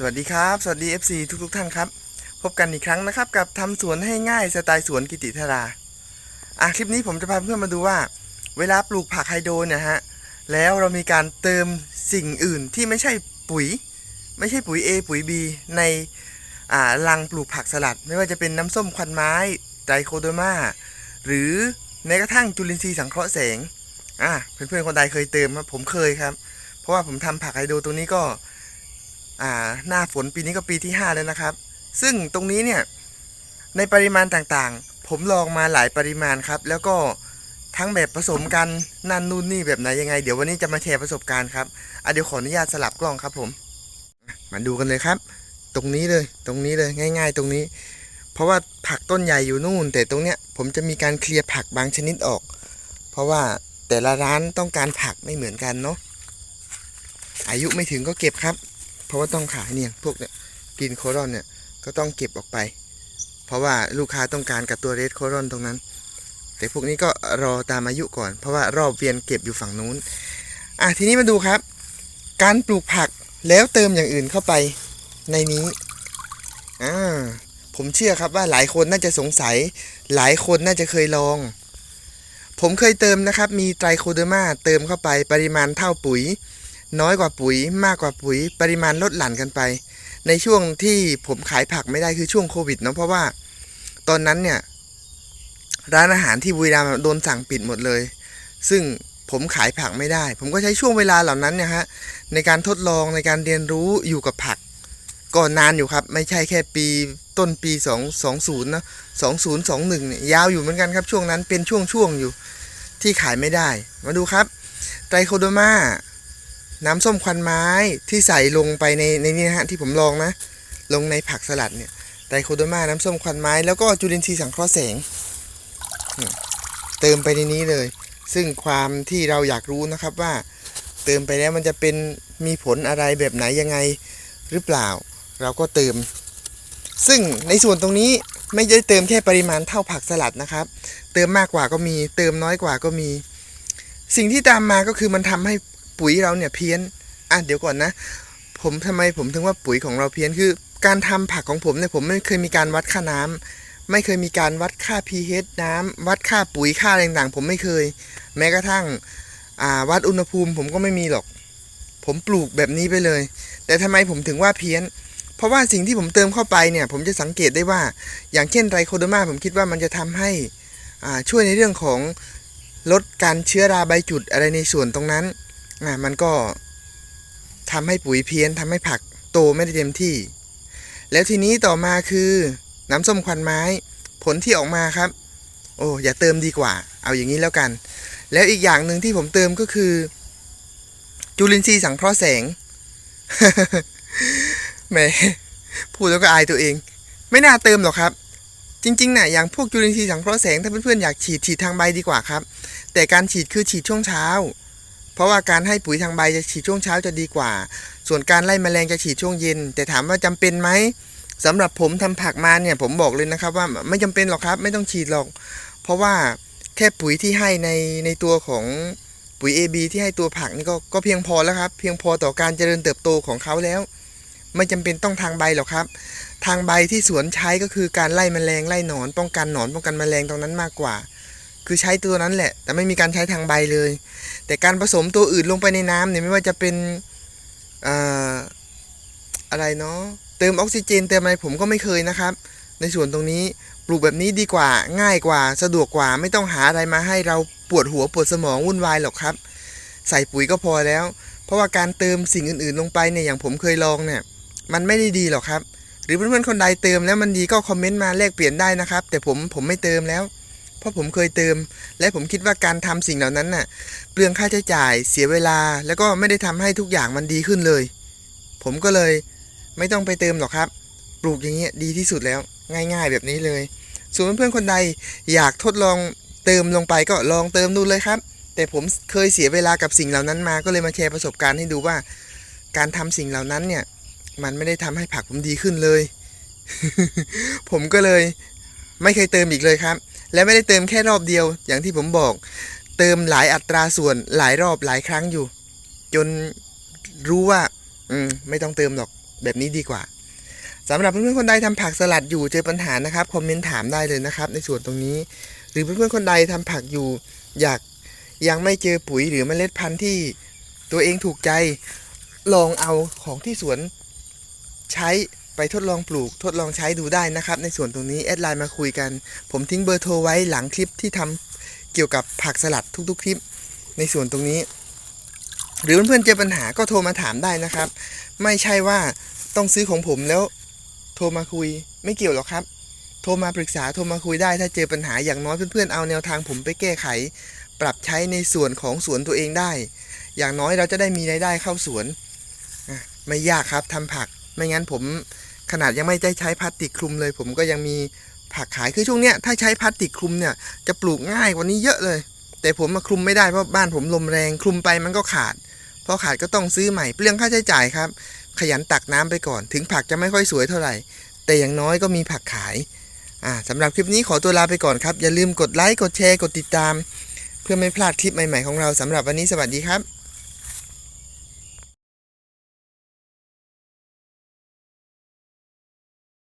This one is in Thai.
สวัสดีครับ สวัสดี FC ทุกทท่านครับ พบกันอีกครั้งนะครับ กับทำสวนให้ง่ายสไตล์สวนกิติธาราอะคลิปนี้ผมจะพาเพื่อนมาดูว่า เวลาปลูกผักไฮโดรเนี่ยฮะแล้วเรามีการเติมสิ่งอื่นที่ไม่ใช่ปุ๋ย ไม่ใช่ปุ๋ย A ปุ๋ย B ในอ่ารังปลูกผักสลัด ไม่ว่าจะเป็นน้ำส้มควันไม้ไตรโคโดมาหรือแม้กระทั่งจุลินทรีย์สังเคราะห์แสงอะเพื่อนๆคนใดเคยเติมไหมผมเคยครับ เพราะว่าผมทำผักไฮโดรตัวนี้ก็ อ่าหน้าฝนปีนี้ก็ปีที่ 5 แล้วนะครับ ซึ่งตรงนี้เนี่ยในปริมาณต่างๆ ผมลองมาหลายปริมาณครับ แล้วก็ทั้งแบบผสมกันนั่นนู่นนี่แบบไหนยังไง เดี๋ยววันนี้จะมาแชร์ประสบการณ์ครับอะเดี๋ยวขออนุญาตสลับกล้องครับผม มาดูกันเลยครับ ตรงนี้เลยตรงนี้เลยง่าย ๆ ตรงนี้ เพราะว่าผักต้นใหญ่อยู่นู่น แต่ตรงเนี้ยผมจะมีการเคลียร์ผักบางชนิดออก เพราะว่าแต่ละร้านต้องการผักไม่เหมือนกันเนาะอายุไม่ถึงก็เก็บครับ เพราะว่าต้องขายเนี่ยพวกเนี่ยกินโครอนเนี่ยก็ต้องเก็บออกไป เพราะว่าลูกค้าต้องการกับตัวเรดโครอนตรงนั้น แต่พวกนี้ก็รอตามอายุก่อน เพราะว่ารอบเวียนเก็บอยู่ฝั่งนู้นอะทีนี้มาดูครับ การปลูกผักแล้วเติมอย่างอื่นเข้าไปในนี้อ่าผมเชื่อครับว่าหลายคนน่าจะสงสัย หลายคนน่าจะเคยลอง ผมเคยเติมนะครับ มีไตรโคเดอร์มาเติมเข้าไปปริมาณเท่าปุ๋ย น้อยกว่าปุ๋ยมากกว่าปุ๋ย ปริมาณลดหลั่นกันไป ในช่วงที่ผมขายผักไม่ได้คือช่วงโควิดเนาะเพราะว่า ตอนนั้นเนี่ยร้านอาหารที่บุรีรัมย์โดนสั่งปิดหมดเลย ซึ่งผมขายผักไม่ได้ ผมก็ใช้ช่วงเวลาเหล่านั้นเนี่ยฮะในการทดลองในการเรียนรู้อยู่กับผักก็นานอยู่ครับ ไม่ใช่แค่ปีต้นปี 2 20นะ2021เนี่ยยาวอยู่เหมือนกันครับช่วงนั้นเป็นช่วงๆอยู่ที่ขายไม่ได้ มาดูครับไตรโคโดมา น้ำส้มควันไม้ที่ใส่ลงไปในในนี้นะฮะที่ผมลองนะ ลงในผักสลัดเนี่ยไตรโคโดมาน้ำส้มควันไม้ แล้วก็จุลินทรีย์สังเคราะห์แสง เติมไปในนี้เลย ซึ่งความที่เราอยากรู้นะครับว่า เติมไปแล้วมันจะเป็นมีผลอะไรแบบไหนยังไงหรือเปล่า เราก็เติม ซึ่งในส่วนตรงนี้ไม่ได้เติมแค่ปริมาณเท่าผักสลัดนะครับ เติมมากกว่าก็มี เติมน้อยกว่าก็มี สิ่งที่ตามมาก็คือมันทำให้ ปุ๋ยเราเนี่ยเพี้ยนอะเดี๋ยวก่อนนะ ผมทำไมผมถึงว่าปุ๋ยของเราเพี้ยนคือ การทำผักของผมเนี่ยผมไม่เคยมีการวัดค่าน้ำไม่เคยมีการวัดค่า pH น้ำวัดค่าปุ๋ยค่าอะไรต่างๆ ผมไม่เคย แม้กระทั่งวัดอุณหภูมิผมก็ไม่มีหรอก ผมปลูกแบบนี้ไปเลย แต่ทำไมผมถึงว่าเพี้ยน เพราะว่าสิ่งที่ผมเติมเข้าไปเนี่ย ผมจะสังเกตได้ว่า อย่างเช่นไรโคโดมาผมคิดว่ามันจะทำให้ช่วยในเรื่องของลดการเชื้อราใบจุดอะไรในส่วนตรงนั้น อะมันก็ทำให้ปุ๋ยเพี้ยนทำให้ผักโตไม่ได้เต็มที่ แล้วทีนี้ต่อมาคือน้ำส้มควันไม้ ผลที่ออกมาครับ โอ้อย่าเติมดีกว่า เอาอย่างนี้แล้วกัน แล้วอีกอย่างหนึ่งที่ผมเติมก็คือ จุลินทรีย์สังเคราะห์แสงแหมพูดแล้วก็อายตัวเอง ไม่น่าเติมหรอกครับ จริงๆนะ่ะอย่างพวกจุลินทรีย์สังเคราะห์แสงถ้าเพื่อนๆอยากฉีดฉีดทางใบดีกว่าครับ แต่การฉีดคือฉีดช่วงเช้า เพราะว่าการให้ปุ๋ยทางใบจะฉีดช่วงเช้าจะดีกว่า ส่วนการไล่แมลงจะฉีดช่วงเย็น แต่ถามว่าจำเป็นไหมสำหรับผมทำผักมาเนี่ยผมบอกเลยนะครับว่าไม่จำเป็นหรอกครับ ไม่ต้องฉีดหรอก เพราะว่าแค่ปุ๋ยที่ให้ในในตัวของปุ๋ย AB ที่ให้ตัวผักนี่ก็ก็เพียงพอแล้วครับ เพียงพอต่อการเจริญเติบโตของเขาแล้ว ไม่จำเป็นต้องทางใบหรอกครับ ทางใบที่สวนใช้ก็คือการไล่แมลงไล่หนอน ป้องกันหนอนป้องกันแมลงตรงนั้นมากกว่า คือใช้ตัวนั้นแหละ แต่ไม่มีการใช้ทางใบเลย แต่การผสมตัวอื่นลงไปในน้ำเนี่ยไม่ว่าจะเป็นอ่าอะไรเนาะเติมออกซิเจนเติมอะไรผมก็ไม่เคยนะครับ ในส่วนตรงนี้ปลูกแบบนี้ดีกว่าง่ายกว่าสะดวกกว่าไม่ต้องหาอะไรมาให้เราปวดหัวปวดสมองวุ่นวายหรอกครับ ใส่ปุ๋ยก็พอแล้ว เพราะว่าการเติมสิ่งอื่นๆ ลงไปเนี่ยอย่างผมเคยลองเนี่ยมันไม่ได้ดีหรอกครับ หรือเพื่อนๆคนใดเติมแล้วมันดีก็คอมเมนต์มาแลกเปลี่ยนได้นะครับ แต่ผมผมไม่เติมแล้ว เพราะผมเคยเติม และผมคิดว่าการทำสิ่งเหล่านั้นน่ะ เปลืองค่าใช้จ่ายเสียเวลา แล้วก็ไม่ได้ทำให้ทุกอย่างมันดีขึ้นเลย ผมก็เลยไม่ต้องไปเติมหรอกครับ ปลูกอย่างเงี้ยดีที่สุดแล้ว ง่าย ๆ แบบนี้เลย ส่วนเพื่อนๆคนใดอยากทดลองเติมลงไปก็ลองเติมดูเลยครับ แต่ผมเคยเสียเวลากับสิ่งเหล่านั้นมา ก็เลยมาแชร์ประสบการณ์ให้ดูว่า การทำสิ่งเหล่านั้นเนี่ย มันไม่ได้ทำให้ผักผมดีขึ้นเลย ผมก็เลยไม่เคยเติมอีกเลยครับ และไม่ได้เติมแค่รอบเดียว อย่างที่ผมบอก เติมหลายอัตราส่วนหลายรอบหลายครั้งอยู่ จนรู้ว่า อืม ไม่ต้องเติมหรอกแบบนี้ดีกว่าสำหรับเพื่อนๆคนใดทำผักสลัดอยู่เจอปัญหานะครับคอมเมนต์ถามได้เลยนะครับ ในส่วนตรงนี้ หรือเพื่อนๆคนใดทำผักอยู่ อยากยังไม่เจอปุ๋ยหรือเมล็ดพันธุ์ที่ตัวเองถูกใจลองเอาของที่สวนใช้ ไปทดลองปลูกทดลองใช้ดูได้นะครับ ในส่วนตรงนี้แอดไลน์มาคุยกัน ผมทิ้งเบอร์โทรไว้หลังคลิปที่ทำเกี่ยวกับผักสลัดทุกๆคลิป ในส่วนตรงนี้ หรือเพื่อนๆเจอปัญหาก็โทรมาถามได้นะครับ ไม่ใช่ว่าต้องซื้อของผมแล้ว โทรมาคุยไม่เกี่ยวหรอกครับ โทรมาปรึกษาโทรมาคุยได้ถ้าเจอปัญหาอย่างน้อยเพื่อนๆเอาแนวทางผมไปแก้ไข ปรับใช้ในส่วนของสวนตัวเองได้ อย่างน้อยเราจะได้มีรายได้เข้าสวนไม่ยากครับทำผักไม่งั้นผม ขนาดยังไม่ได้ใช้พลาสติกคลุมเลย ผมก็ยังมีผักขายคือช่วงเนี้ยถ้าใช้พลาสติกคลุมเนี่ยจะปลูกง่ายกว่านี้เยอะเลย แต่ผมมาคลุมไม่ได้เพราะบ้านผมลมแรงคลุมไปมันก็ขาดพอขาดก็ต้องซื้อใหม่เปลืองค่าใช้จ่ายครับ ขยันตักน้ำไปก่อน ถึงผักจะไม่ค่อยสวยเท่าไหร่ แต่อย่างน้อยก็มีผักขายอ่าสำหรับคลิปนี้ขอตัวลาไปก่อนครับ อย่าลืมกดไลค์กดแชร์กดติดตาม เพื่อไม่พลาดคลิปใหม่ๆของเราสำหรับวันนี้สวัสดีครับ